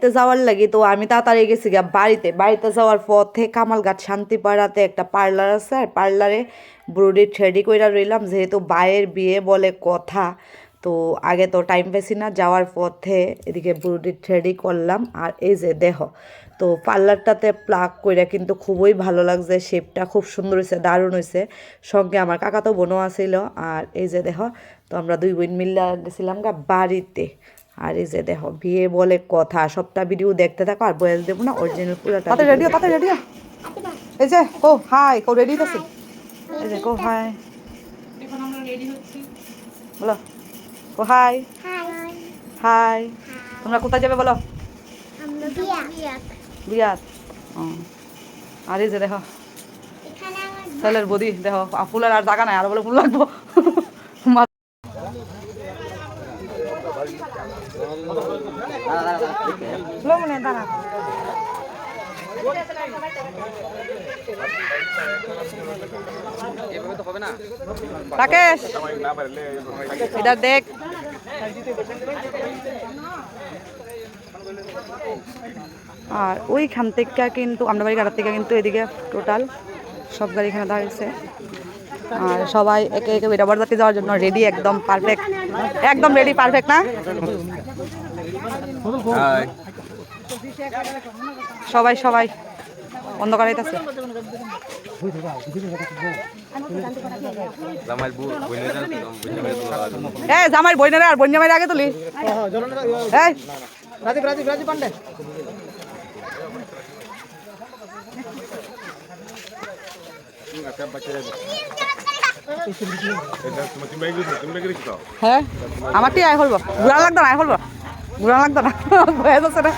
দেখতে যাওয়ার লাগে তো আমি তাড়াতাড়ি গেছি গিয়া বাড়িতে। বাড়িতে যাওয়ার পথে কামালঘাট শান্তিপাড়াতে একটা পার্লার আছে, আর পার্লারে ব্রুডি থ্রেডি কইরা রইলাম, যেহেতু বায়ের বিয়ে বলে কথা, তো আগে তো টাইম পেছি না, যাওয়ার পথে এদিকে ব্রুডি থ্রেডি করলাম, আর এই যে দেহ, তো পার্লারটাতে প্লাগ কইরা কিন্তু খুবই ভালো লাগছে শেপটা খুব সুন্দর হয়েছে দারুণ হয়েছে সঙ্গে আমার কাকা তো বোনও আছিল, আর এই যে দেহ, তো আমরা দুই বোন মিল্লা গেছিলাম গা বাড়িতে। আর এই যে দেখো বিয়ে বলে কথা সবটা ভিডিও দেখতে থাকো আর বয়স দেবো না অরিজিনাল পুরোটা তাতে রেডিও তাতে রেডিও এই যে কো হাই কো রেডি আছে? এই যে কো হাই এখন আমরা রেডি হচ্ছি। বলো। কো হাই হাই তোমরা কোথায় যাবে বলো? বিয়াত। ও। আর এই যে দেখো। ছেলের বদি দেখো ফুলের আর জায়গা নাই আর বলে ফুল লাগবো রাকেশ, এটা দেখ। আর ওইখান থেকে কিন্তু আমরা বাড়ি গাড়ার থেকে কিন্তু এদিকে টোটাল সব গাড়ি এখানে দাঁড়িয়েছে। আর সবাই একে একে বেটা বরযাত্রী যাওয়ার জন্য রেডি একদম পারফেক্ট একদম রেডি পারফেক্ট না? সবাই সবাই। অন্ধকার হইতাছে। জামাই বইনেরা আর বইন জামাইয়ের আগে তুলি। এই, রাজীব রাজীব রাজীব পান্ডে। হ্যাঁ? আমার টি আয় হলব। ঘুরা লাগতো না আয় হলব ঘুরা লাগতো না বয়স আছে না?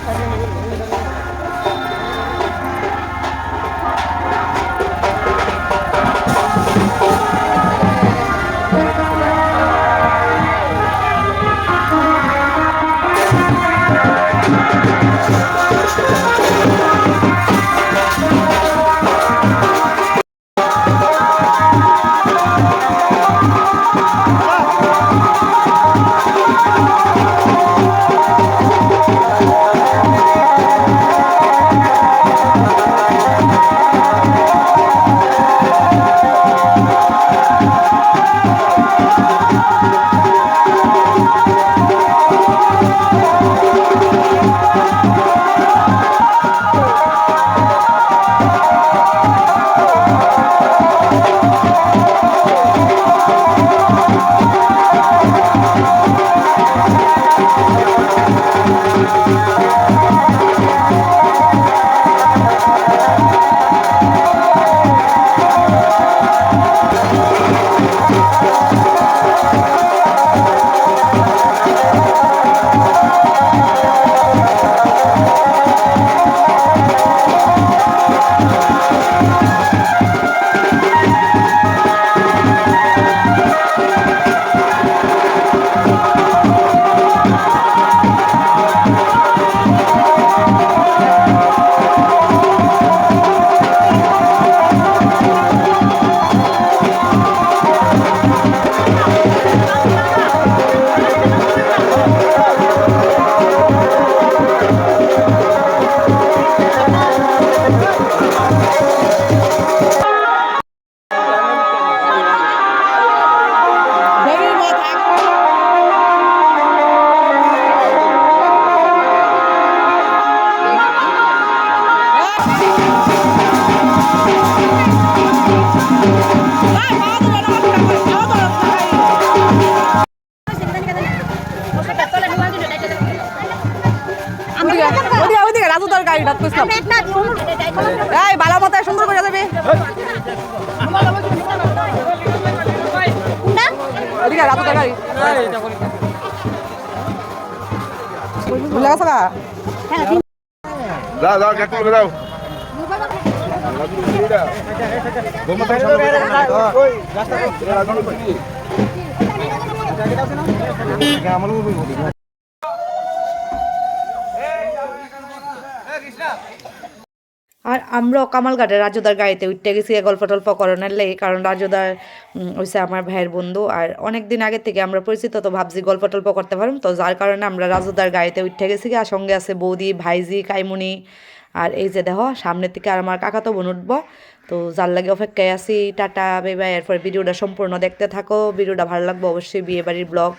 ওদিকে তোর গাড়ি ডাক কইছিলাম? এই বালা মতো সুন্দর করে যাবে। তোর গাড়ি? ভুলে গেছো দাও আর আমরাও কামালঘাটে রাজুদার গাড়িতে উঠতে গেছি গল্প টল্প করানোর লেগে। কারণ রাজুদার হইছে আমার ভাইয়ের বন্ধু। আর অনেক দিন আগে থেকে আমরা পরিচিত, তো ভাবছি গল্প টল্প করতে পারুম। তো যার কারণে আমরা রাজুদার গাড়িতে উঠতে গেছি আর সঙ্গে আছে বৌদি, ভাইজি, কাইমুনি। আর এই যে দেখো সামনের থেকে আর আমার কাকা তো বোন উঠবো। তো যার লাগে অপেক্ষায় আছি। টাটা বেবাই এরপর ভিডিওটা সম্পূর্ণ দেখতে থাকো। ভিডিওটা ভালো লাগবে অবশ্যই বিয়ে বাড়ির ব্লগ।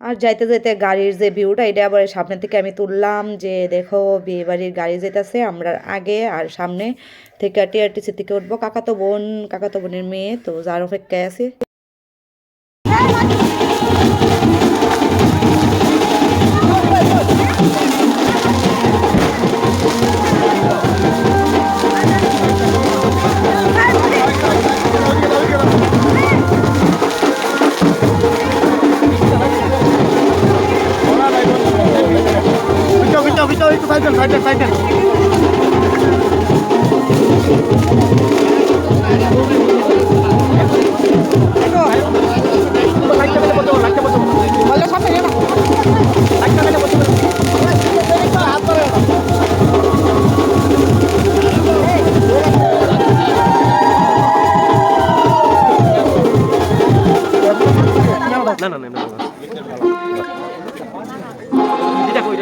আর যাইতে যাইতে গাড়ির যে ভিউটা এটা আবার সামনে থেকে আমি তুললাম যে, দেখো বিয়ে বাড়ির গাড়ি যেতেছে, আমরা আগে আর সামনে থেকে টিআরটিসি থেকে উঠবো। কাকাতো বোন, কাকাতো বোনের মেয়ে, তো যার অপেক্ষায় আছে। এটা কই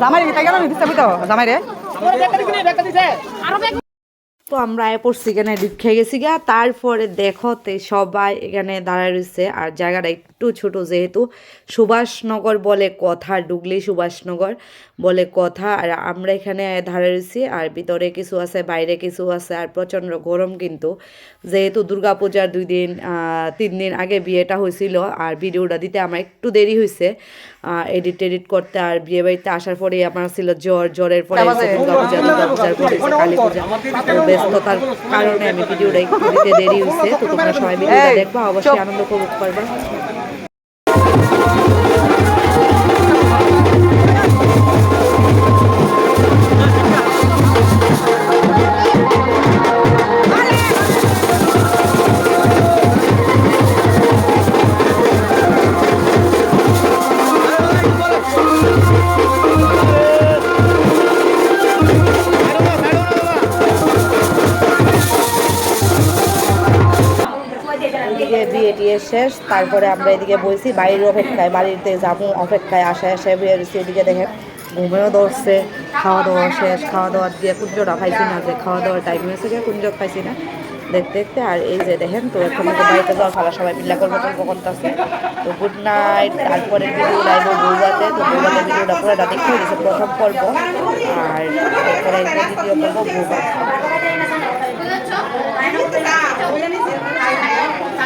জামাই নিতে গেল নিতে তো জামাই রে তো আমরা পড়ছি এখানে ডিপ খেয়ে গেছি গা তারপরে দেখো তে সবাই এখানে দাঁড়ায় রয়েছে আর জায়গাটা একটু ছোট যেহেতু সুভাষনগর বলে কথা ডুগলি সুভাষনগর বলে কথা আর আমরা এখানে দাঁড়ায় রয়েছি আর ভিতরে কিছু আছে বাইরে কিছু আছে আর প্রচণ্ড গরম কিন্তু যেহেতু দুর্গাপূজার দুই দিন আহ, তিন দিন আগে বিয়েটা হয়েছিল আর ভিডিওটা দিতে আমার একটু দেরি হয়েছে এডিট টেডিট করতে আর বিয়ে বাড়িতে আসার পরে আমার ছিল জ্বর জ্বরের পরে দুর্গাপূজা দুর্গাপূজার পরে কালী পূজা ব্যস্ততার কারণে আমি ভিডিওটা একটু দিতে দেরি হয়েছে তো তোমরা সবাই মিলে দেখবা অবশ্যই আনন্দ উপভোগ করবা। বিয়ে শেষ, তারপরে আমরা এদিকে বলছি, বাড়ির অপেক্ষায়, বাড়িতে যাব, অপেক্ষায় আশায় আশায় বিয়ে রয়েছি এদিকে দেখেন ঘুমেও ধরছে, খাওয়া দাওয়া শেষ, খাওয়া দাওয়া দিয়ে কুঞ্জটা খাইছি না যে, খাওয়া দাওয়ার টাইম হয়েছে গিয়ে কুঞ্জ খাইছি না। দেখতে দেখতে, আর এই যে দেখেন, তো এখন তো বাড়িতে যাওয়ার ফালা সবাই মিল্লা করব টল্প করতেছে। তো গুড নাইট তারপরে ভিডিও লাইভ বৌবাতে তো বৌবাতে ভিডিওটা পুরোটা দেখতে গেছে প্রথম পর্ব, আর এরপরে এই দ্বিতীয় পর্ব বৌবা